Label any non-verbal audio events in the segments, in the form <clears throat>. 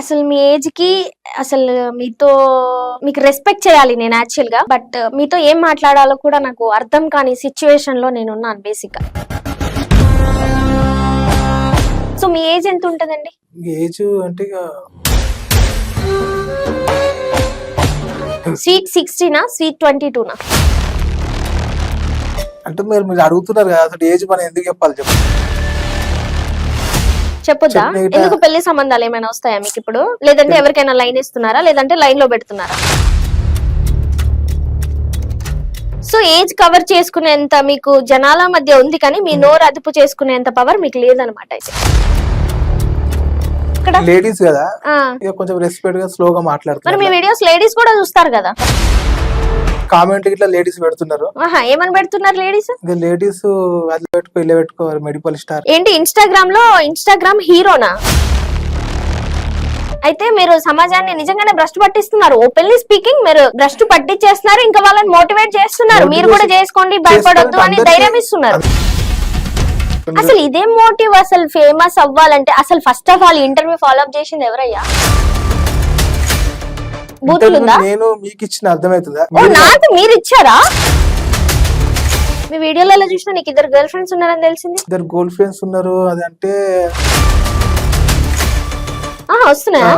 అసలు మీ ఏజ్కి అసలు మీతో మీకు రెస్పెక్ట్ చేయాలి నేను యాక్చువల్గా. బట్ మీతో ఏం మాట్లాడాలో కూడా నాకు అర్థం కాని సిచ్యువేషన్లో నేను ఉన్నాను బేసిక్గా. సో మీ ఏజ్ ఎంత ఉంటుందండి? ఏజ్ అంటే ఇక స్వీట్ సిక్స్టీనా స్వీట్ ట్వంటీ టూనా అంటే మీరు మీరు అడుగుతున్నారు కదా అసలు ఏజ్ మనం ఎందుకు చెప్పాలి చెప్పు చెప్పొద్దా? ఎందుకు పెళ్ళి సంబంధాలు ఏమైనా వస్తాయా మీకు ఇప్పుడు? లేదంటే ఎవరికైనా లైన్ ఇస్తున్నారా? లేదంటే లైన్లో పెడుతున్నారా? సో ఏజ్ కవర్ చేసుకునేంత మీకు జనాల మధ్య ఉంది కానీ మీ నోరు అదుపు చేసుకునేంత పవర్ మీకు లేదనమాట అయితే. లేడీస్ కదా. కొంచెం రెస్పెక్ట్గా స్లోగా మరి మీ వీడియోస్ లేడీస్ కూడా చూస్తారు కదా? కామెంట్ ఇట్లా లేడీస్ పెడుతున్నారు. ఏమని పెడుతున్నారు లేడీస్? లేడీస్ అది పెట్టుకో ఇలా పెట్టుకో మెడిపల్ స్టార్. ఏంటి ఇన్స్టాగ్రామ్లో ఇన్స్టాగ్రామ్ హీరోనా? అయితే మీరు సమాజాన్ని నిజంగానే భ్రష్టు పట్టిస్తున్నారు. ఓపెన్లీ స్పీకింగ్ మీరు భ్రష్టు పట్టించేస్తున్నారు ఇంకా వాళ్ళని మోటివేట్ చేస్తున్నారు. మీరు కూడా చేసుకోండి భయపడొద్దు అని ధైర్యం ఇస్తున్నారు. అసలు ఇదే మోటివ్ అసలు ఫేమస్ అవ్వాలంటే అసలు first of all interview follow up చేసింది ఎవరయ్యా? నేను మీకు ఇచ్చిన అర్థమవుతుందా నాకు మీరు ఇచ్చారా మీ వీడియోలలో చూసినా నీకు ఇద్దరు గర్ల్ ఫ్రెండ్స్ ఉన్నారని తెలిసింది? ఇద్దరు గోల్డ్ ఫ్రెండ్స్ ఉన్నారు అది అంటే ఆ, వస్తున్నాయా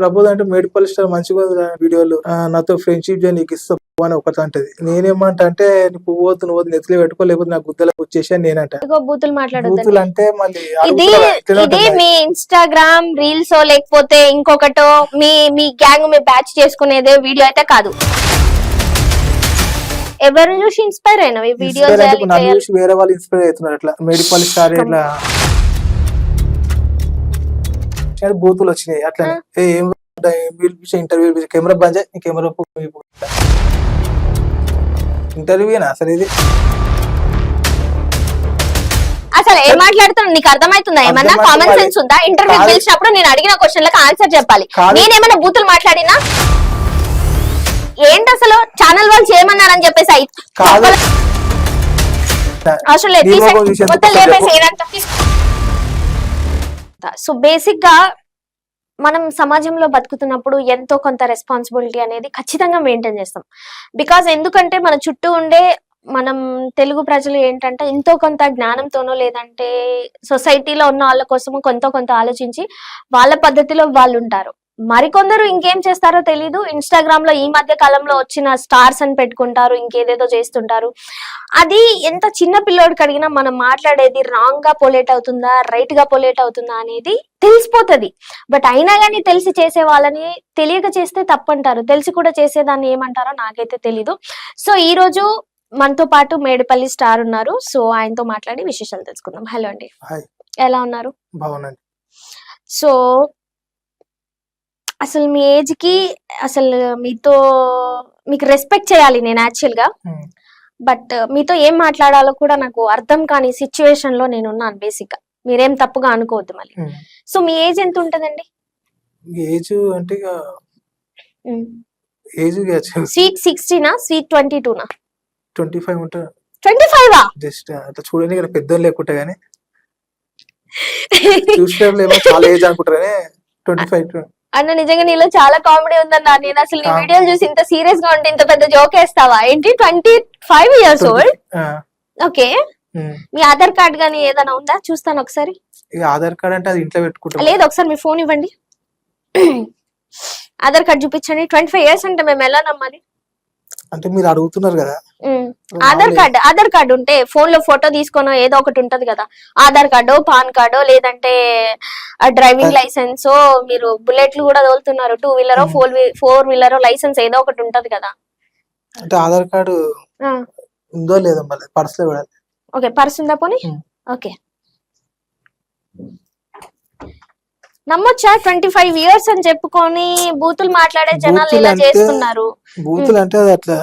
ప్రపోజ్ అంటే మెడిపల్ స్టార్ మంచిగా వీడియోలు. నాతో ఫ్రెండ్షిప్ నీకు ఇస్తా. అని ఒకటి అంటది. నేనేమంటా అంటే నీ పువ్వు పోతు నువ్వు నెత్తిలో పెట్టుకో లేకపోతే నాకు గుద్దలకు వచ్చేసి అని నేనంట. ఇదిగో బూతులు బూతులు అంటే మళ్ళీ ఇది ఇది ఉంటుంది. మీ ఇన్స్టాగ్రామ్ రీల్స్ లేకపోతే ఇంకొకటో మీ మీ గ్యాంగ్ మీ బ్యాచ్ చేసుకునేదే వీడియో అయితే కాదు. ఎవరు చూసి ఇన్స్పైర్ అయినా ఈ వీడియో Inspire అంటే చేయాలి ఇప్పుడు నన్ను. చూసి వేరే వాళ్ళు ఇన్స్పైర్ అవుతున్నారు అట్లా. మెడిపల్ స్టార్ ఇట్లా బూతులు వచ్చినాయి. అట్లా ఏ ఏం ఇంటర్వ్యూ కెమెరా బంద్ చేయి, కెమెరా ఇంటర్వ్యూనా అసలు ఇది. అసలు ఏం మాట్లాడుతున్నావు? నీకు అర్థమవుతుందా? ఏమన్నా కామన్. సెన్స్ ఉందా? ఇంటర్వ్యూ. పిలిచినప్పుడు నేను అడిగిన క్వశ్చన్లకు ఆన్సర్ చెప్పాలి. నేనేమైనా బూతులు మాట్లాడినా? ఏంటి అసలు? ఛానల్ వాళ్ళు చేయమన్నారని చెప్పేసి. అవసరం లేదు. సో బేసిక్గా మనం సమాజంలో బతుకుతున్నప్పుడు ఎంతో కొంత రెస్పాన్సిబిలిటీ అనేది ఖచ్చితంగా మెయింటైన్ చేస్తాం. బికాజ్ ఎందుకంటే మన చుట్టూ ఉండే మనం తెలుగు ప్రజలు ఏంటంటే ఎంతో కొంత జ్ఞానంతోనో లేదంటే సొసైటీలో ఉన్న వాళ్ళ కోసమో కొంత కొంత ఆలోచించి వాళ్ళ పద్ధతిలో వాళ్ళు ఉంటారు మరికొందరు ఇంకేం చేస్తారో తెలీదు. ఇన్స్టాగ్రామ్లో ఈ మధ్య కాలంలో వచ్చిన స్టార్స్ అని పెట్టుకుంటారు ఇంకేదేదో చేస్తుంటారు. అది ఎంత చిన్న పిల్లోడికి అడిగినా మనం మాట్లాడేది రాంగ్గా పొలేట్ అవుతుందా రైట్గా పొలేట్ అవుతుందా అనేది తెలిసిపోతది. బట్ అయినా కానీ తెలిసి చేసే వాళ్ళని తెలియక చేస్తే తప్పంటారు. తెలిసి కూడా చేసేదాన్ని ఏమంటారో నాకైతే తెలీదు. సో ఈ రోజు మనతో పాటు మేడిపల్లి స్టార్ ఉన్నారు. సో ఆయనతో మాట్లాడి విశేషాలు తెలుసుకుందాం. హలో అండి. ఎలా ఉన్నారు? బాగున్నాను. సో అసలు మీ ఏజ్కి అసలు మీతో మీకు రెస్పెక్ట్ చేయాలి నేను యాక్చువల్గా. Hmm. బట్ మీతో ఏం మాట్లాడాలో కూడా నాకు అర్థం కాని సిచ్యువేషన్లో నేను ఉన్నాను బేసిక్గా. మీరేం తప్పుగా అనుకోవద్దు మళ్ళీ. సో మీ ఏజ్ ఎంత ఉంటదండి? ఏజ్ అంటే ఇక ఏజ్ స్వీట్ సిక్స్టీనా స్వీట్ ట్వంటీ టూనా ట్వంటీ ఫైవ్ ఉంటా. ట్వంటీ ఫైవ్ జస్ట్ అట్లా చూడని ఇక్కడ పెద్దోళ్ళు లేకుంటే గానీ. చూసిన చాలా ఏజ్ అనుకుంటారు కానీ ట్వంటీ ఫైవ్ అన్న నిజంగా నీలో చాలా కామెడీ ఉందన్న. నేను అసలు నీ. వీడియోలు చూసి ఇంత సీరియస్గా ఉంటే ఇంత పెద్ద జోక్ వేస్తావా? ఏంటి? Twenty five years old okay. మీ ఆధార్ కార్డ్ గానీ ఏదైనా ఉందా? చూస్తాను ఒకసారి. ఆధార్ కార్డ్ అంటే అది ఇంట్లో పెట్టుకుంటాం. లేదు ఒకసారి మీ ఫోన్ ఇవ్వండి. <clears throat> ఆధార్ కార్డ్ చూపించండి. ట్వంటీ ఫైవ్ ఇయర్స్ అంటే మేము ఎలా నమ్మాలి? అంటే మీరు అడుగుతున్నారు కదా. ఆధార్ కార్డ్ ఆధార్ కార్డు ఉంటే ఫోన్లో ఫోటో తీసుకొని ఏదో ఒకటి ఉంటది కదా ఆధార్ కార్డు పాన్ కార్డు లేదంటే డ్రైవింగ్. లైసెన్స్ మీరు బుల్లెట్లు కూడా తోలుతున్నారు two wheeler. Four four wheeler licence ఏదో ఒకటి ఉంటది కదా అంటే ఆధార్ కార్డు. ఉందో లేదో మళ్ళీ పర్స్లో కూడా ఓకే పర్స్ ఉందా పోనీ. ఓకే నమ్మొచ్చా? ట్వంటీ ఫైవ్ ఇయర్స్ అని చెప్పుకొని బూతులు మాట్లాడే జనాలు ఇలా చేస్తున్నారు. బూతులు అంటే అది అట్లా.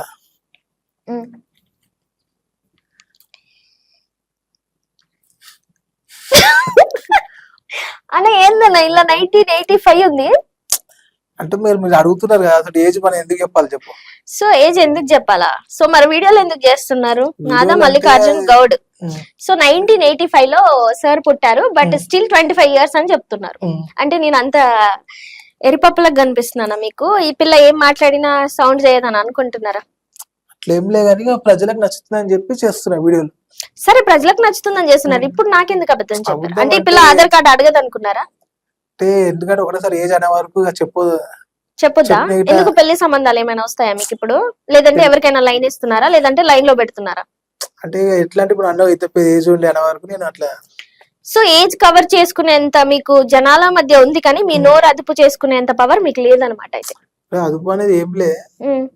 అన్న ఏందన్న ఇలా నైన్టీన్ ఎయిటీ ఫైవ్ ఉంది? అంటే మీరు మీరు అడుగుతున్నారు కదా అసలు ఏజ్ మనం ఎందుకు చెప్పాలి చెప్పు. సో ఏజ్ ఎందుకు చెప్పాలా? సో మరి వీడియోలు ఎందుకు చేస్తున్నారు? నాదా Mallikarjun Goud. So nineteen eighty ఫైవ్లో సార్ పుట్టారు but Hmm. Still twenty five years అని చెప్తున్నారు. ఉమ్. అంటే నేను అంత ఎరిపప్పులకు కనిపిస్తున్నానా మీకు? ఈ పిల్ల ఏం మాట్లాడినా సౌండ్ చేయదని అనుకుంటున్నారా? అట్లా ఏం లే కానీ ఇక ప్రజలకు నచ్చుతుందని చెప్పి చేస్తున్నా వీడియోలు. సరే ప్రజలకు నచ్చుతుందని చేస్తున్నారు. Hmm. ఇప్పుడు నాకెందుకు అబద్ధం చెప్పారు అంటే ఈ పిల్ల ఆధార్ కార్డు అడగదు అనుకున్నారా అంటే ఎందుకంటే ఒకటేసారి ఏజ్ అనే వరకు చెప్పదు చెప్పొద్దా. ఎందుకు పెళ్ళి సంబంధాలు ఏమైనా వస్తాయా మీకు ఇప్పుడు? లేదంటే ఎవరికైనా లైన్ ఇస్తున్నారా? లేదంటే లైన్లో పెడుతున్నారా? అంటే ఇక ఎట్లా అంటే ఇప్పుడు అన్న ఏజ్ ఉండే అనే వరకు నేను అట్లా సో ఏజ్ కవర్ చేసుకునేంత మీకు జనాల మధ్య ఉంది కానీ మీ. నోరు అదుపు చేసుకునేంత పవర్ మీకు లేదనమాట అయితే. అదుపు అనేది ఏం లే.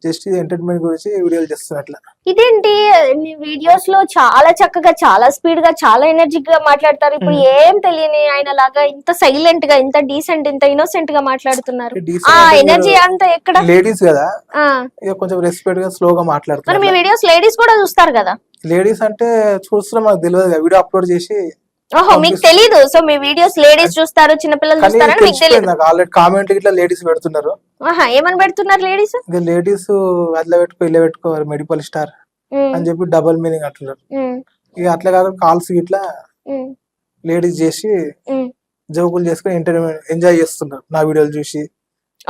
జస్ట్ ఇది ఎంటర్టైన్మెంట్ గురించి వీడియోలు అట్లా. ఇదేంటి? మీ వీడియోస్లో చాలా చక్కగా చాలా స్పీడ్గా చాలా ఎనర్జిక్గా మాట్లాడతారు. ఇప్పుడు. ఏం తెలియని ఆయన లాగా ఇంత సైలెంట్గా ఇంత డీసెంట్ ఇంత ఇన్నోసెంట్గా మాట్లాడుతున్నారు. ఆ ఎనర్జీ అంతా ఎక్కడ? లేడీస్ కదా? కొంచెం రెస్పెక్ట్గా స్లోగా మరి మీ వీడియోస్ లేడీస్ కూడా చూస్తారు కదా? లేడీస్ అంటే చూస్తున్నా మాకు తెలియదు కదా వీడియో అప్లోడ్ చేసి ఓహో మీకు. తెలీదు. సో మీ వీడియోస్ లేడీస్ చూస్తారు చిన్నపిల్లలు చూస్తారని మీకు తెలియదు ఆల్రెడీ కామెంట్ ఇట్లా లేడీస్ పెడుతున్నారు. ఆహా ఏమని పెడుతున్నారు లేడీస్? ఇంకా లేడీస్ అట్లా పెట్టుకో ఇలా పెట్టుకోవాలి మెడికల్ స్టార్ అని చెప్పి డబల్ మీనింగ్ అంటున్నారు. ఇక అట్లా కాకుండా కాల్స్ ఇట్లా లేడీస్ చేసి జోకులు చేసుకుని ఎంటర్టైన్మెంట్ ఎంజాయ్ చేస్తున్నారు నా వీడియోలు చూసి.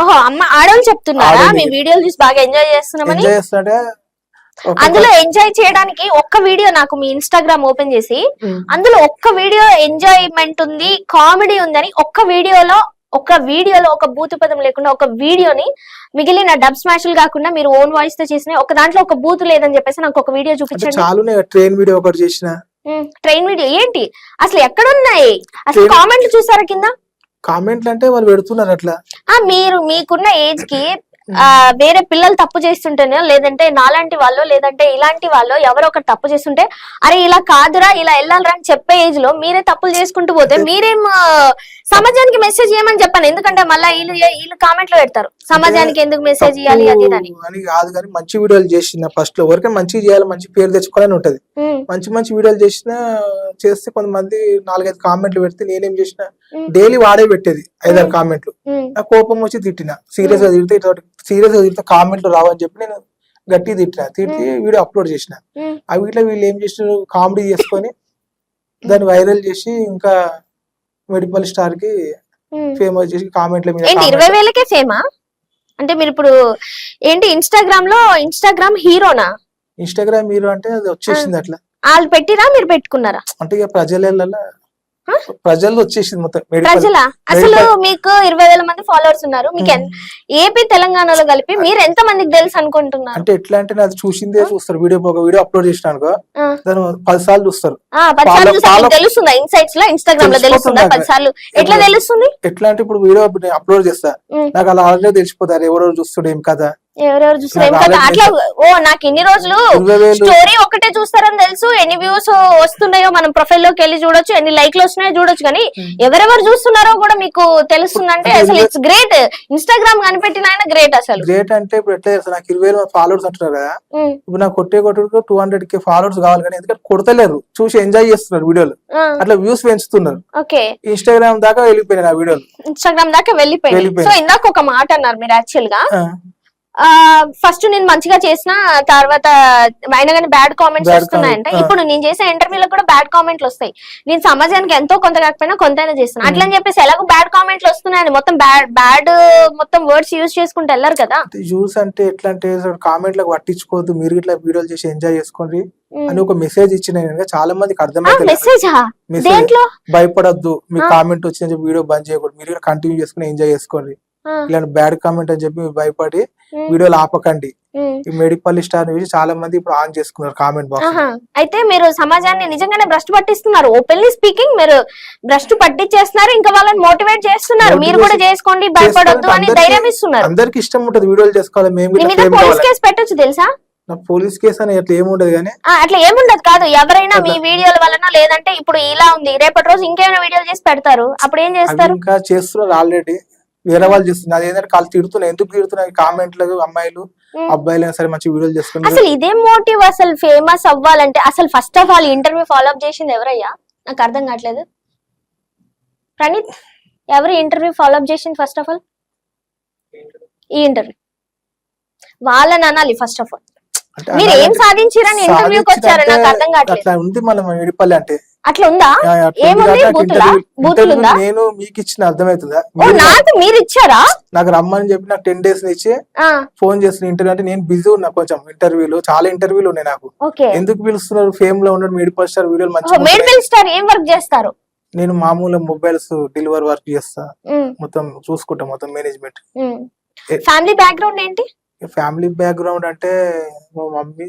ఓహో అమ్మ ఆడవాళ్ళు చెప్తున్నారా. మీ వీడియోలు చూసి బాగా ఎంజాయ్ చేస్తున్నామని? ఎంజాయ్ చేస్తుంటే అందులో ఎంజాయ్ చేయడానికి ఒక్క వీడియో నాకు మీ ఇన్స్టాగ్రామ్ ఓపెన్ చేసి. అందులో ఒక్క వీడియో ఎంజాయ్మెంట్ ఉంది కామెడీ ఉందని ఒక్క వీడియోలో ఒక్క వీడియోలో ఒక బూతు పదం లేకుండా ఒక వీడియోని మిగిలిన డబ్ స్మాష్లు కాకుండా మీరు ఓన్ వాయిస్తో చేసిన ఒక దాంట్లో ఒక బూతు లేదని చెప్పేసి నాకు ఒక వీడియో చూపించండి. ట్రైన్ వీడియో ఒకటి చేసిన. ట్రైన్ వీడియో ఏంటి? అసలు ఎక్కడ ఉన్నాయి అసలు కామెంట్లు చూసారా కింద? కామెంట్లు అంటే వాళ్ళు పెడుతున్నారు అట్లా. మీరు మీకున్న ఏజ్కి వేరే పిల్లలు తప్పు చేస్తుంటేనే లేదంటే నాలాంటి వాళ్ళు లేదంటే ఇలాంటి వాళ్ళు ఎవరో ఒకరు తప్పు చేస్తుంటే అరే ఇలా కాదురా ఇలా వెళ్ళాలరా అని చెప్పే ఏజ్లో మీరే తప్పులు చేసుకుంటూ పోతే మీరేం సమాజానికి మెసేజ్ చేయమని చెప్పాను. ఎందుకంటే మళ్ళీ వీళ్ళు వీళ్ళు కామెంట్లు పెడతారు. సమాజానికి ఎందుకు మెసేజ్ ఇవ్వాలి అది అని. కాదు కానీ మంచి వీడియోలు చేసిన ఫస్ట్లో ఎవరికైనా మంచి చేయాలి మంచి పేరు తెచ్చుకోవాలని ఉంటది. మంచి మంచి వీడియోలు చేసిన చేస్తే కొంతమంది నాలుగైదు కామెంట్లు పెడితే నేనేం చేసిన డైలీ వాడే పెట్టేది ఐదారు. కామెంట్లు నాకు కోపం వచ్చి తిట్టిన. సీరియస్గా తిడితే సీరియస్గా తిడితే కామెంట్లు రావని చెప్పి నేను గట్టి తిట్టిన. తిట్టి వీడియో అప్లోడ్ చేసిన. ఆ వీటిలో వీళ్ళు ఏం చేసినారు? కామెడీ చేసుకొని దాన్ని వైరల్ చేసి ఇంకా మెడిపల్ స్టార్కి. ఫేమస్ చేసి కామెంట్ల మీద ఇరవై వేలకే ఫేమా అంటే మీరు ఇప్పుడు ఏంటి ఇన్స్టాగ్రామ్లో ఇన్స్టాగ్రామ్ హీరోనా ఇన్స్టాగ్రామ్ హీరో అంటే అది వచ్చేసింది అట్లా. వాళ్ళు పెట్టిరా? మీరు పెట్టుకున్నారా? అంటే ఇక ప్రజల ఆ? ప్రజలు వచ్చేసింది మొత్తం ప్రజల? అసలు మీకు ఇరవై వేల మంది ఫాలోవర్స్ ఉన్నారు. మీకు ఏపీ తెలంగాణలో కలిపి మీరు ఎంత మందికి తెలుసు అనుకుంటున్నారు? అంటే ఎట్లా అంటే నాది చూసిందే చూస్తారు. వీడియో ఒక వీడియో అప్లోడ్ చేసిన. దాన్ని పది సార్లు చూస్తారు తెలుస్తుందా? ఇన్సైట్స్లో ఇన్స్టాగ్రామ్లో తెలుస్తుందా? పది సార్లు ఎట్లా? తెలుస్తుంది? ఎట్లా అంటే ఇప్పుడు వీడియో అప్లోడ్ చేస్తా. నాకు అలా ఆల్రెడీ తెలిసిపోతారు. ఎవరెవరు చూస్తాడు ఏం కదా ఎవరెవరు చూస్తారు కదా అట్లా ఓ నాకు ఇన్ని రోజులు స్టోరీ ఒకటే చూస్తారని తెలుసు. ఎన్ని వ్యూస్ వస్తున్నాయో మనం ప్రొఫైల్లోకి వెళ్ళి చూడొచ్చు ఎన్ని లైక్లు వస్తున్నాయో చూడొచ్చు. కానీ. ఎవరెవరు చూస్తున్నారో కూడా మీకు తెలుస్తుందంటే అసలు ఇట్స్ గ్రేట్ ఇన్స్టాగ్రామ్ కనిపెట్టిన ఆయన గ్రేట్ అసలు. గ్రేట్ అంటే ఇప్పుడు ఎట్లా చేస్తారు నాకు ఇరవై వేలు ఫాలోవర్స్ అంటున్నారు కదా. ఇప్పుడు నాకు కొట్టే కొట్టుకు టూ హండ్రెడ్ కే ఫాలోవర్స్ కావాలి కానీ ఎందుకంటే కొడతలేరు. చూసి ఎంజాయ్ చేస్తున్నారు వీడియోలు. అట్లా వ్యూస్ పెంచుతున్నారు. ఓకే. ఇన్స్టాగ్రామ్ దాకా వెళ్ళిపోయినాయి ఆ వీడియోలు. ఇన్స్టాగ్రామ్ దాకా వెళ్ళిపోయింది. సో ఇందాక ఒక మాట అన్నారు మీరు యాక్చువల్గా. ఫస్ట్ నేను మంచిగా చేసిన తర్వాత అయినా కానీ బ్యాడ్ కామెంట్స్ వస్తున్నాయంట. ఇప్పుడు నేను చేసే ఇంటర్వ్యూలో కూడా బ్యాడ్ కామెంట్లు వస్తాయి. నేను సమాజానికి ఎంతో కొంత కాకపోయినా కొంతైనా చేస్తున్నా. అట్లని చెప్పేసి ఎలాగో బ్యాడ్ కామెంట్లు వస్తున్నాయని మొత్తం బ్యాడ్ బ్యాడ్ మొత్తం వర్డ్స్ యూజ్ చేసుకుంటూ వెళ్ళరు కదా. వ్యూస్ అంటే ఎట్లా అంటే కామెంట్లకు పట్టించుకోవద్దు. మీరు ఇట్లా వీడియోలు చేసి ఎంజాయ్ చేసుకోండి అని ఒక మెసేజ్ ఇచ్చిన చాలా మందికి అర్థమైతే దేంట్లో? భయపడద్దు. మీ. కామెంట్ వచ్చిన వీడియో బంద్ చేయకూడదు. మీరు కంటిన్యూ చేసుకుని ఎంజాయ్ చేసుకోండి. ఇలాంటి బ్యాడ్ కామెంట్ అని చెప్పి భయపడి వీడియోలు ఆపకండి. ఈ మెడిపల్లి స్టార్ చూసి చాలా మంది ఇప్పుడు ఆన్ చేసుకున్నారు కామెంట్ బాక్స్. అయితే మీరు సమాజాన్ని నిజంగానే భ్రష్టు పట్టిస్తున్నారు. ఓపెన్లీ స్పీకింగ్ మీరు భ్రష్టు పట్టించేస్తున్నారు. ఇంకా వాళ్ళని మోటివేట్ చేస్తున్నారు. మీరు కూడా చేసుకోండి భయపడొద్దు అని ధైర్యం ఇస్తున్నారు అందరికి ఇష్టం ఉంటది వీడియోలు చేసుకోవాలి. మేము పోలీస్. కేసు పెట్టొచ్చు తెలుసా? పోలీస్ కేసు అని అట్లా ఏముండదు కానీ అట్లా ఏముండదు కాదు. ఎవరైనా మీ వీడియోల వలన లేదంటే ఇప్పుడు ఇలా ఉంది. రేపటి రోజు ఇంకేమైనా వీడియోలు చేసి పెడతారు. అప్పుడు ఏం చేస్తారు? ఇంకా చేస్తున్నారు ఆల్రెడీ వేరే వాళ్ళు చేస్తున్నారు. అది ఏంటంటే వాళ్ళు తిడుతున్నారు ఎందుకు తిడుతున్నారు కామెంట్లకు అమ్మాయిలు. అబ్బాయిలు సరే మంచి వీడియోలు చేసుకున్నారు అసలు ఇదే మోటివ్ అసలు ఫేమస్ అవ్వాలంటే అసలు first of all interview follow up చేసింది ఎవరయ్యా? నాకు అర్థం కావట్లేదు. ప్రణీత్ ఎవరు ఇంటర్వ్యూ ఫాలో అప్ చేసింది ఫస్ట్ ఆఫ్ ఆల్ ఈ ఇంటర్వ్యూ వాళ్ళని అనాలి ఫస్ట్ ఆఫ్ ఆల్ మీరు ఏం సాధించారని ఇంటర్వ్యూకి వచ్చారు నాకు అర్థం కావట్లేదు. ఉంది మన మేడిపల్లి అంటే అట్లా ఉందా ఏముంది? బూతులా? బూతులు ఉందా? నేను మీకు ఇచ్చిన అర్థమవుతుందా నాకు మీరు ఇచ్చారా నాకు రమ్మని చెప్పి నాకు టెన్ డేస్ ఇచ్చి ఆ. ఫోన్ చేసిన ఇంటర్వ్యూ అంటే నేను బిజీ ఉన్నా కొంచెం ఇంటర్వ్యూలు. చాలా ఇంటర్వ్యూలు ఉన్నాయి నాకు. ఎందుకు పిలుస్తున్నారు? ఫేమ్లో ఉన్న మేడిపల్ స్టార్ వీడియోలు స్టార్ ఏం వర్క్ చేస్తారు? నేను మామూలు మొబైల్స్ డెలివరీ వర్క్ చేస్తా. మొత్తం చూసుకుంటా మొత్తం మేనేజ్మెంట్. ఫ్యామిలీ బ్యాక్గ్రౌండ్ ఏంటి? ఫ్యామిలీ బ్యాక్గ్రౌండ్ అంటే మా మమ్మీ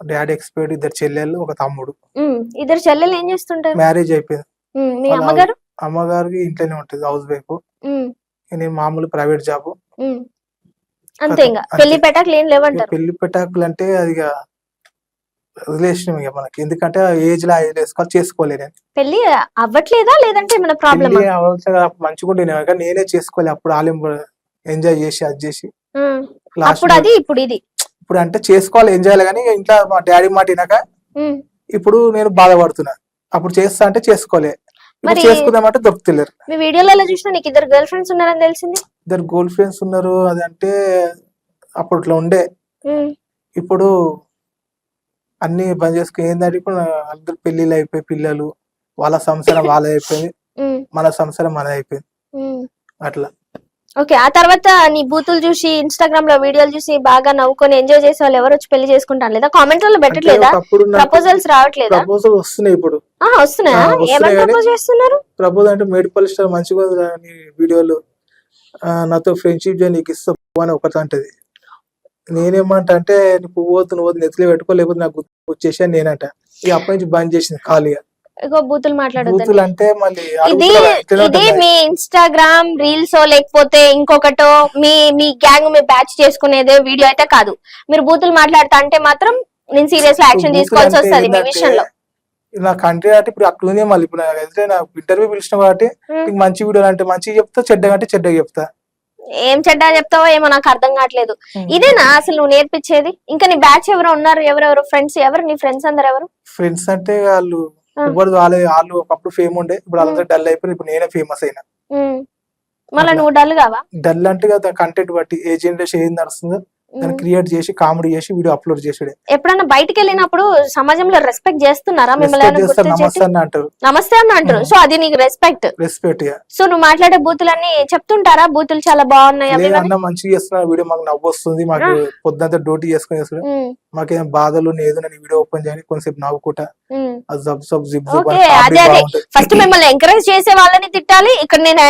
డాడీ ఎక్స్పైర్డ్ ఇద్దరు చెల్లెళ్ళు ఒక తమ్ముడు. ఇద్దరు చెల్లెలు ఏం చేస్తుంటారు? మ్యారేజ్ అయిపోయింది. మీ అమ్మగారు? అమ్మగారికి ఇంట్లోనే ఉంటుంది హౌస్ వైఫ్. నేను మామూలు ప్రైవేట్ జాబ్. అంతే ఇంకా. పెళ్ళి పెట్టాక ఏం లేవంటారు? పెళ్ళి పెట్టాకులు అంటే అది రిలేషన్ ఇక మనకి. ఎందుకంటే ఏజ్లో ఏజ్ వేసుకోవాలి చేసుకోలే నేను. పెళ్ళి అవ్వట్లేదా? లేదంటే ఏమైనా అవ్వాల్సిన మంచిగా ఉండే నేను. కానీ నేనే చేసుకోలే. అప్పుడు ఆలయం ఎంజాయ్ చేసి అది చేసి. అప్పుడు అది ఇప్పుడు ఇది. ఇప్పుడు అంటే చేసుకోవాలి ఎంజాయ్ కానీ ఇక ఇంట్లో మా డాడీ మాట వినాక. ఇప్పుడు నేను బాధపడుతున్నా. అప్పుడు చేస్తా అంటే చేసుకోలే. మరి- చేసుకుందామంటే దొరుకుతలేరు. మీ వీడియోలలో చూసినా నీకు ఇద్దరు గర్ల్ ఫ్రెండ్స్ ఉన్నారని తెలిసింది? ఇద్దరు గోల్డ్ ఫ్రెండ్స్ ఉన్నారు అది అంటే అప్పట్లో ఉండే. ఇప్పుడు అన్ని బంద్ చేసుకుని ఏంటంటే ఇప్పుడు అందరు పెళ్ళిళ్ళు అయిపోయి పిల్లలు వాళ్ళ సంసారం వాళ్ళది అయిపోయింది. <laughs> మన సంసారం మనది అయిపోయింది. అట్లా. ఓకే ఆ తర్వాత నీ బూతులు చూసి ఇన్స్టాగ్రామ్లో వీడియోలు చూసి బాగా నవ్వుకొని ఎంజాయ్ చేసే వాళ్ళు ఎవరు వచ్చి పెళ్ళి చేసుకుంటారు లేదా? కామెంట్లలో అంటే పెట్టట్లేదా ప్రపోజల్స్ రావట్లేదా? ప్రపోజల్ వస్తున్నాయి ఇప్పుడు. ఆ, వస్తున్నాయా కానీ- ప్రపోజ్ చేస్తున్నారు? ప్రపోజ్ అంటే మేడిపల్లి స్టార్ మంచిగా వీడియోలు. నాతో ఫ్రెండ్షిప్ నీకు ఇస్తా అని ఒకటి అంటది. నేనేమంటా అంటే నీ పువ్వు పోతు నువ్వు నెత్తిలో పెట్టుకో లేకపోతే నాకు వచ్చేసి అని నేనంట. ఇక అప్పటి నుంచి బంద్ చేసింది ఖాళీగా. ఇగో బూతులు మాట్లాడొద్దు అంటే మళ్ళీ ఇది ఇది. మీ ఇన్స్టాగ్రామ్ రీల్స్ లేకపోతే ఇంకొకటో మీ మీ గ్యాంగ్ మీ బ్యాచ్ చేసుకునేదే వీడియో అయితే కాదు. మీరు బూతులు మాట్లాడతా అంటే మాత్రం నేను సీరియస్ యాక్షన్ తీసుకోవాల్సి వస్తుంది మీ విషయంలో. నా కంట్రీ అంటే ఇప్పుడు అట్లా ఉంది మళ్ళీ ఇప్పుడు అయితే నాకు ఇంటర్వ్యూ పిలిచిన కాబట్టి మంచి వీడియోలు అంటే మంచిగా చెప్తా చెడ్డగా అంటే చెడ్డగా చెప్తా. ఏం చెడ్డా చెప్తావో ఏమో నాకు అర్థం కావట్లేదు. ఇదేనా అసలు నువ్వు నేర్పించేది? ఇంకా నీ బ్యాచ్ ఎవరు ఉన్నారు ఎవరెవరు? ఫ్రెండ్స్ ఎవరు? నీ ఫ్రెండ్స్ అందరు ఎవరు? ఫ్రెండ్స్ అంటే వాళ్ళు. ఎవరు వాళ్ళే వాళ్ళు ఒకప్పుడు ఫేమ్ ఉండే ఇప్పుడు వాళ్ళందరూ డల్ అయిపోయి ఇప్పుడు నేనే ఫేమస్ అయినా. మళ్ళా. నువ్వు డల్ కావా? డల్ అంటే కదా కంటెంట్ బట్టి ఏ జనరేషన్ ఏం నడుస్తుందో. దాన్ని. క్రియేట్ చేసి కామెడీ చేసి వీడియో అప్లోడ్ చేసాడే. ఎప్పుడన్నా బయటికి వెళ్ళినప్పుడు సమాజంలో రెస్పెక్ట్ చేస్తున్నారా మిమ్మల్ని నమస్తే అని అంటారు నమస్తే అని అంటారు. సో అది నీకు రెస్పెక్ట్ రెస్పెక్ట్ సో నువ్వు మాట్లాడే బూతులన్నీ చెప్తుంటారా? బూతులు చాలా బాగున్నాయి లేదు? అన్న మంచిగా చేస్తున్నారు వీడియో మాకు నవ్వు వస్తుంది మాకు పొద్దుంతా డ్యూటీ చేసుకుని చేస్తాడు ఉమ్, మాకేం బాధలు ఏదో నేను వీడియో ఓపెన్ చేయని కొంచెంసేపు నవ్వుకుంటా. ఉమ్. అది అదే అదే. ఫస్ట్ మిమ్మల్ని ఎంకరేజ్ చేసే వాళ్ళని తిట్టాలి. ఇక్కడ నేను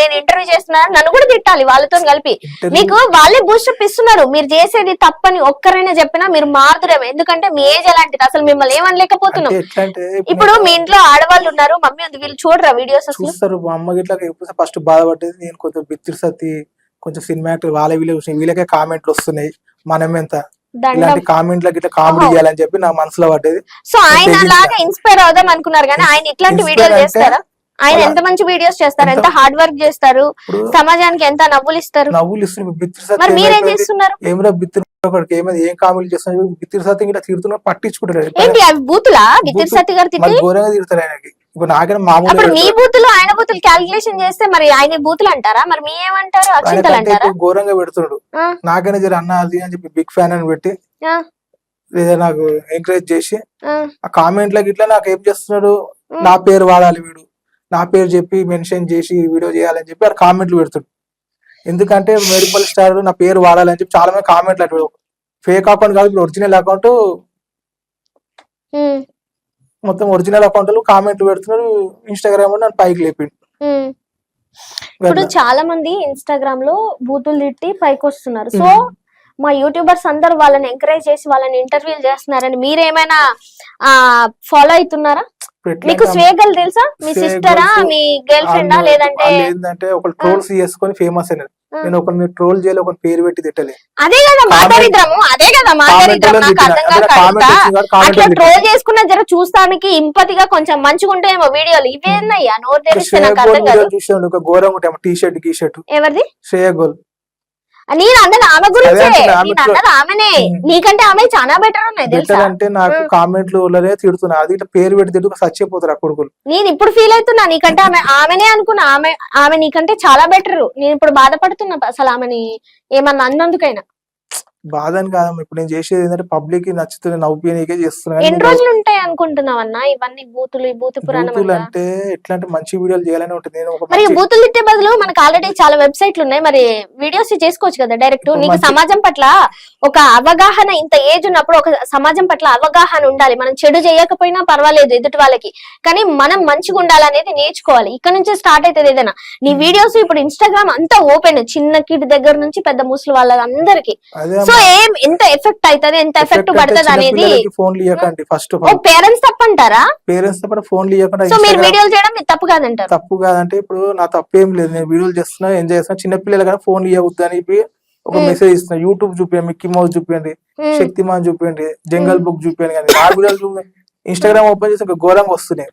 నేను ఇంటర్వ్యూ చేస్తున్నాను. నన్ను కూడా తిట్టాలి వాళ్ళతో కలిపి. మీకు వాళ్ళే బూస్టప్ ఇస్తున్నారు. మీరు చేసేది తప్పని ఒక్కరైనా చెప్పినా మీరు మారుతురేమో ఎందుకంటే మీ ఏజ్ ఎలాంటిది అసలు మిమ్మల్ని ఏమనలేకపోతున్నాం. ఇప్పుడు మీ ఇంట్లో ఆడవాళ్ళు ఉన్నారు మమ్మీ ఉంది వీళ్ళు చూడరా వీడియోస్ చూస్తారు. మా అమ్మ గిట్లా ఫస్ట్ బాధపడ్డది నేను కొంచెం బిత్తిరి సత్తి కొంచెం సినిమా యాక్టర్ వాళ్ళ వీళ్ళే చూసిన వీళ్ళకే కామెంట్లు వస్తున్నాయి. మనం ఎంత? ఇలాంటి కామెంట్లకి ఇట్లా కామెడీ. చేయాలని చెప్పి నా మనసులో పడ్డది. సో ఆయన. లాగా ఇన్స్పైర్ అవుదాం అనుకున్నారు కానీ ఆయన ఇట్లాంటి వీడియోలు చేస్తారా? ఆయన ఎంత మంచి వీడియోస్ చేస్తారు? ఎంత హార్డ్ వర్క్ చేస్తారు? సమాజానికి ఎంత నవ్వులు ఇస్తారు? నవ్వులు ఇస్తుంది బిత్తిరి మరి చేస్తున్నారు? ఏమిరా బిత్తిరి ఒకడికి ఏమైంది ఏం కామెంట్ చేస్తున్నారు? బిత్తిరి సత్తి ఇట్లా తిడుతున్నా పట్టించుకుంటారు ఏంటి అవి బూతులా? బిత్తిరి బూతులు- సత్తి గారు తిట్టి? మరి ఘోరంగా తిడతారు ఆయనకి. ఇప్పుడు నాకైనా మామూలు అప్పుడు మీ బూతులు ఆయన బూతులు క్యాలిక్యులేషన్ చేస్తే మరి ఆయన బూతులు అంటారా? మరి మీ ఏమంటారు? అక్షింతలు ఆయనకంటే అంటారా? ఎక్కువ ఘోరంగా పెడుతున్నాడు. నాకైనా జర అన్న అది అని చెప్పి బిగ్ ఫ్యాన్ అని పెట్టి లేదా నాకు ఎంకరేజ్ చేసి ఆ, ఆ కామెంట్లకి ఇట్లా నాకు ఏం చేస్తున్నాడు. నా పేరు వాడాలి వీడు. నా పేరు చెప్పి మెన్షన్ చేసి వీడియో చేయాలని చెప్పి ఆ కామెంట్లు పెడుతుడు. ఎందుకంటే మెడికల్ స్టార్ నా పేరు వాడాలని చెప్పి చాలా మంది కామెంట్లు అటు ఫేక్ అకౌంట్ కాదు ఇప్పుడు ఒరిజినల్ అకౌంట్ మొత్తం ఒరిజినల్ అకౌంట్లు కామెంట్లు పెడుతున్నారు ఇన్స్టాగ్రామ్ నన్ను పైకి లేపిండు. ఇప్పుడు చాలా మంది ఇన్స్టాగ్రామ్లో బూతులు తిట్టి పైకి వస్తున్నారు. సో. మా యూట్యూబర్స్ అందరు వాళ్ళని ఎంకరేజ్ చేసి వాళ్ళని ఇంటర్వ్యూలు చేస్తున్నారని మీరేమైనా ఫాలో అవుతున్నారా? మీకు స్వేగల్ తెలుసా? మీ సిస్టరా? మీ గర్ల్ ఫ్రెండా లేదంటే ఏంటంటే ఒక ట్రోల్స్ చేసుకొని ఫేమస్ అయినారు. నేను ఒకరిని ట్రోల్ చేయాలి ఒక పేరు పెట్టి తిట్టలే. అదే కదా మా దరిద్రము అదే కదా మా దరిద్రం నాకు. అర్థం comment అట్లా. ట్రోల్ చేసుకున్న జర చూస్తానికి ఇంపతిగా కొంచెం మంచిగా ఉంటాయేమో వీడియోలు. ఇవేనయ్యా నోరు తెరిస్తే నాకు అర్థం కాదు. చూసాను ఒక ఘోరంగా ఉంటాయి టీ షర్ట్ టీ షర్ట్ ఎవరిది? శ్రేయ గోల్ నేను అన్నది ఆమె గురించే. అంటున్నా, ఆమె నేను అన్నది ఆమెనే. నీకంటే ఆమె చాలా బెటర్ ఉన్నాయి తెలుసా? బెటర్ అంటే నాకు ఉమ్. కామెంట్లు వల్లనే తిడుతున్నా. అది ఇట్లా పేరు పెట్టి తిడుతూ చచ్చిపోతారు ఆ కొడుకులు. నేను ఇప్పుడు ఫీల్ అవుతున్నా నీకంటే ఆమె ఆమెనే అనుకున్నా. ఆమె ఆమె నీకంటే చాలా బెటర్ నేను ఇప్పుడు బాధపడుతున్నా అసలు ఆమెని. ఏమన్నా అన్నందుకైనా. బాధ అని కాదమ్మా ఇప్పుడు నేను చేసేది ఏంటంటే పబ్లిక్ నచ్చుతుంది నవ్వుపీనికే చేస్తున్నా కానీ ఎన్ని నేను రోజులు ఉంటాయి అనుకుంటున్నావు అన్న ఇవన్నీ బూతులు ఈ బూతు పురాణం బూతులు? అంటే ఎట్లా అంటే మంచి వీడియోలు చేయాలని ఉంటుంది. నేను ఒక మరి మంచి బూతులు తిట్టే బదులు మనకు ఆల్రెడీ చాలా వెబ్సైట్లు ఉన్నాయి. మరి వీడియోస్ చేసుకోవచ్చు కదా డైరెక్ట్ నీకు మంచి- సమాజం పట్ల ఒక అవగాహన ఇంత ఏజ్ ఉన్నప్పుడు ఒక సమాజం పట్ల అవగాహన ఉండాలి. మనం చెడు చేయకపోయినా పర్వాలేదు ఎదుటి వాళ్ళకి. కానీ మనం మంచిగా ఉండాలనేది నేర్చుకోవాలి. ఇక్కడ నుంచే స్టార్ట్ అవుతుంది ఏదైనా. నీ వీడియోస్ ఇప్పుడు ఇన్స్టాగ్రామ్ అంతా ఓపెన్ చిన్న కిడ్ దగ్గర నుంచి పెద్ద ముసలి వాళ్ళందరికి అదే సో ఏం ఎంత ఎఫెక్ట్ అవుతుంది ఎంత ఎఫెక్ట్ పడుతుంది అనేది ఫోన్లు ఇవ్వకండి ఫస్ట్ పేరెంట్స్ తప్పంటారా? పేరెంట్స్ తప్ప ఫోన్లు ఇవ్వకుండా సో మీరు వీడియోలు చేయడం తప్పు కాదంటారు. తప్పు కాదంటే ఇప్పుడు నా తప్పు ఏం లేదు నేను వీడియోలు చేస్తున్నా ఎంజాయ్ చేస్తున్నా చిన్న పిల్లలు కానీ ఫోన్ ఇవ్వద్దు అని ఒక. మెసేజ్ ఇస్తున్నా. యూట్యూబ్ చూపించండి మిక్కీ మౌస్ చూపించండి శక్తిమాన్ చూపించండి జంగల్ బుక్ చూపించండి కానీ నా వీడియోలు చూపి ఇన్స్టాగ్రామ్ ఓపెన్ చేసి ఇంకా ఘోరంగా వస్తున్నాయి.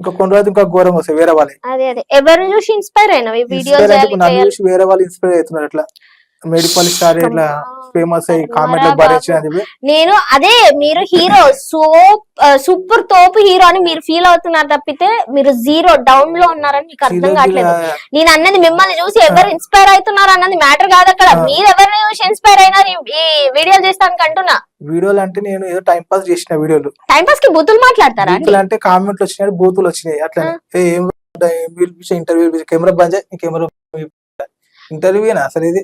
ఇంకా కొన్ని రోజులు ఇంకా ఘోరంగా వస్తాయి వేరే వాళ్ళకి అదే అదే. ఎవరిని చూసి ఇన్స్పైర్ అయినవి వీడియో ఇన్స్పైర్ అంటే చేయాలి ఇప్పుడు నన్ను చేయాలి. చూసి వేరే వాళ్ళు ఇన్స్పైర్ అవుతున్నారు అట్లా. మెడిపల్ స్టార్ ఇట్లా ఫేమస్ అయ్యి కామెంట్లో కర్మరా భరించి బాబు. అని చెప్పి నేను అదే మీరు హీరో సో సూపర్ తోపు హీరో అని మీరు ఫీల్ అవుతున్నారు తప్పితే మీరు జీరో డౌన్లో ఉన్నారని మీకు అర్థం కావట్లేదు నేను అన్నది మిమ్మల్ని చూసి ఎవరు ఇన్స్పైర్ అవుతున్నారు అన్నది మ్యాటర్ కాదు అక్కడ. మీరు ఎవరిని చూసి ఇన్స్పైర్ అయినారు ఈ- వీడియోలు చేస్తానికి అంటున్నా వీడియోలు అంటే నేను ఏదో టైం పాస్ చేసిన వీడియోలు టైం పాస్కి బుద్ధులు మాట్లాడతారా బూతులు అంటే కామెంట్లు వచ్చినాయి బూతులు వచ్చినాయి అట్లా ఏం ఇంటర్వ్యూ కెమెరా బంద్ కెమెరా ఇంటర్వ్యూనా అసలు ఇది?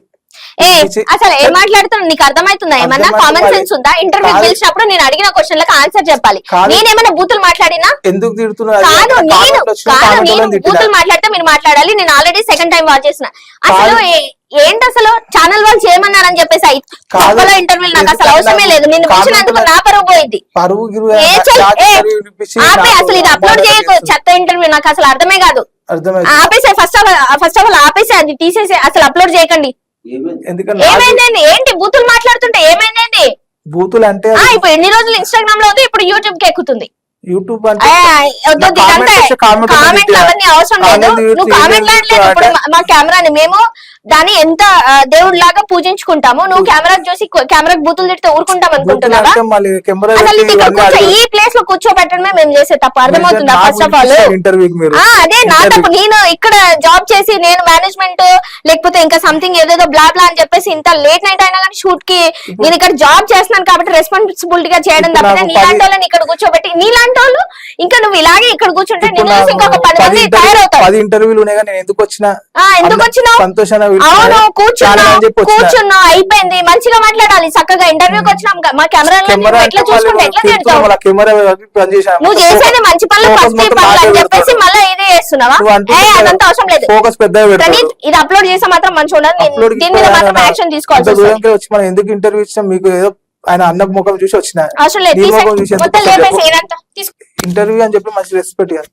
ఏ అసలు ఏం మాట్లాడుతున్నా నీకు అర్థమవుతుందా? ఏమన్నా కామన్. సెన్స్ ఉందా? ఇంటర్వ్యూ. పిలిచినప్పుడు నేను అడిగిన క్వశ్చన్లకు ఆన్సర్ చెప్పాలి. నేనేమైనా బూతులు మాట్లాడినా? ఎందుకు తిడుతున్నారు కాదు నేను కాదు. బూతులు మాట్లాడితే మీరు మాట్లాడాలి. నేను ఆల్రెడీ సెకండ్ టైం వాచ్ చేసిన. అసలు ఏంటి అసలు? ఛానల్ వాళ్ళు చేయమన్నారని చెప్పేసి కాదు. ఇంటర్వ్యూ నాకు అసలు అవసరమే లేదు. నిన్ను పిలిచినందుకు నా పరువు పోయింది. అసలు ఇది అప్లోడ్ చేయకు. చెత్త ఇంటర్వ్యూ నాకు అసలు అర్థమే కాదు. ఆపేసే first of first of all ఆపేసే అది తీసేసి అసలు అప్లోడ్ చేయకండి. ఏమైందండి? ఏంటి? బూతులు మాట్లాడుతుంటే ఏమైందండి? బూతులు అంటే ఆ ఇప్పుడు ఎన్ని రోజులు ఇన్స్టాగ్రామ్లో ఉంది ఇప్పుడు యూట్యూబ్కి ఎక్కుతుంది. యూట్యూబ్ అంటే కామెంట్లు అవన్నీ అవసరం లేదు. నువ్వు కామెంట్ లేదు ఇప్పుడు మా కెమెరాని మేము దాన్ని ఎంత దేవుడు లాగా పూజించుకుంటాము నువ్వు కెమెరా చూసి కెమెరా బూతులు తిడితే ఊరుకుంటాం అనుకుంటున్నావా? ఈ ప్లేస్లో కూర్చోబెట్టడమే మేము చేసే తప్పు. అర్థమవుతుందా ఫస్ట్ ఆఫ్ ఆల్ అదే నా తప్పు. నేను ఇక్కడ జాబ్ చేసి నేను మేనేజ్మెంట్ లేకపోతే ఇంకా సంథింగ్ ఏదేదో బ్లా బ్లా అని చెప్పేసి ఇంత లేట్ నైట్ అయినా కానీ షూట్కి నేను ఇక్కడ జాబ్ చేస్తున్నాను కాబట్టి రెస్పాన్సిబిలిటీ గా చేయడం తప్పితే నాకు నీలాంటి వాళ్ళని ఇక్కడ కూర్చోబెట్టి నీలాంటి వాళ్ళు ఇంకా నువ్వు ఇలాగే ఇక్కడ కూర్చుంటే నేను ఇంకొక పది మంది పది ఇంటర్వ్యూలు ఉన్నాయి నేను ఎందుకు వచ్చినా? ఆ ఎందుకు వచ్చినావు? సంతోషంగా అవును. కూర్చున్నావు వచ్చినా. కూర్చున్నావు అయిపోయింది మంచిగా మాట్లాడాలి చక్కగా ఇంటర్వ్యూకి వచ్చినాం మా కెమెరా ఎట్లా చూసుకుంటే ఎట్లా తిడతావు? నువ్వు చేసేది మంచి పనులు ఫస్ట్ పనులు అని చెప్పేసి. మళ్ళీ ఇదే చేస్తున్నావా? అదంతా అవసరం లేదు. ఫోకస్ ప్రణీత్ ఇది అప్లోడ్ చేస్తే మాత్రం మంచిగా ఉండదు. నేను అప్లోడ్ దీని మీద మాత్రం యాక్షన్ ఎందుకు ఇంటర్వ్యూ ఇచ్చినా? మీకు ఏదో ఆయన అన్న ముఖం చూసి వచ్చిన. ఇంటర్వ్యూ అని చెప్పి మంచి రెస్పెక్ట్ ఇవ్వాలి